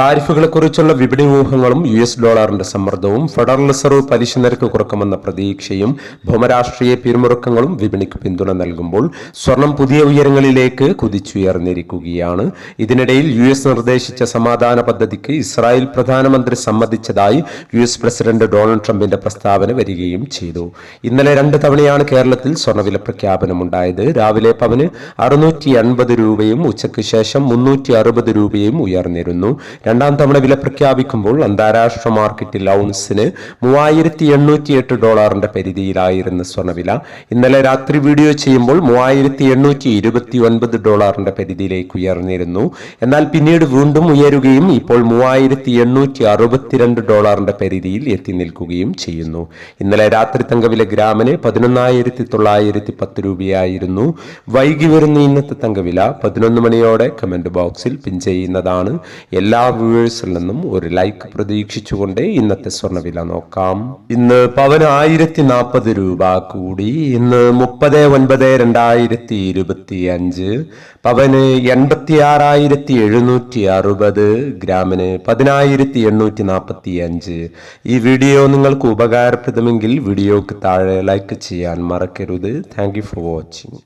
താരിഫുകളെക്കുറിച്ചുള്ള വിപണി ഊഹങ്ങളും U S ഡോളറിന്റെ സമ്മർദ്ദവും ഫെഡറൽ റിസർവ് പലിശ നിരക്ക് കുറക്കുമെന്ന പ്രതീക്ഷയും ഭൗമരാഷ്ട്രീയ പിരിമുറുക്കങ്ങളും വിപണിക്ക് പിന്തുണ നൽകുമ്പോൾ സ്വർണം പുതിയ ഉയരങ്ങളിലേക്ക് കുതിച്ചുയർന്നിരിക്കുകയാണ്. ഇതിനിടയിൽ യു എസ് നിർദ്ദേശിച്ച സമാധാന പദ്ധതിക്ക് ഇസ്രായേൽ പ്രധാനമന്ത്രി സമ്മതിച്ചതായി യു എസ് പ്രസിഡന്റ് ഡൊണാൾഡ് ട്രംപിന്റെ പ്രസ്താവന വരികയും ചെയ്തു. ഇന്നലെ രണ്ട് തവണയാണ് കേരളത്തിൽ സ്വർണവില പ്രഖ്യാപനമുണ്ടായത് രാവിലെ പവന് അറുന്നൂറ്റി രൂപയും ഉച്ചയ്ക്ക് ശേഷം മുന്നൂറ്റി രൂപയും ഉയർന്നിരുന്നു. രണ്ടാം തവണ വില പ്രഖ്യാപിക്കുമ്പോൾ അന്താരാഷ്ട്ര മാർക്കറ്റിൽ ഔൺസിന് മൂവായിരത്തി എണ്ണൂറ്റി എട്ട് ഡോളറിന്റെ പരിധിയിലായിരുന്നു സ്വർണവില ഇന്നലെ രാത്രി വീഡിയോ ചെയ്യുമ്പോൾ മൂവായിരത്തി എണ്ണൂറ്റി ഇരുപത്തി ഒൻപത് ഡോളറിന്റെ പരിധിയിലേക്ക് ഉയർന്നിരുന്നു. എന്നാൽ പിന്നീട് വീണ്ടും ഉയരുകയും ഇപ്പോൾ മൂവായിരത്തി എണ്ണൂറ്റി അറുപത്തിരണ്ട് ഡോളറിന്റെ പരിധിയിൽ എത്തി നിൽക്കുകയും ചെയ്യുന്നു. ഇന്നലെ രാത്രി തങ്കവില ഗ്രാമിന് പതിനൊന്നായിരത്തി തൊള്ളായിരത്തി പത്ത് രൂപയായിരുന്നു. വൈകി വരുന്ന ഇന്നത്തെ തങ്കവില പതിനൊന്ന് മണിയോടെ കമന്റ് ബോക്സിൽ പിൻ ചെയ്യുന്നതാണ്. എല്ലാ വ്യൂവേഴ്സിൽ നിന്നും ഒരു ലൈക്ക് പ്രതീക്ഷിച്ചുകൊണ്ട് ഇന്നത്തെ സ്വർണവില നോക്കാം. ഇന്ന് പവന് ആയിരത്തി നാൽപ്പത് രൂപ കൂടി. ഇന്ന് മുപ്പത് ഒൻപത് രണ്ടായിരത്തി ഇരുപത്തി അഞ്ച് പവന് എൺപത്തി ആറായിരത്തി എഴുന്നൂറ്റി അറുപത് ഗ്രാമിന് പതിനായിരത്തി എണ്ണൂറ്റി നാൽപ്പത്തി അഞ്ച് ഈ വീഡിയോ നിങ്ങൾക്ക് ഉപകാരപ്രദമെങ്കിൽ വീഡിയോക്ക് താഴെ ലൈക്ക് ചെയ്യാൻ മറക്കരുത്. Thank you for watching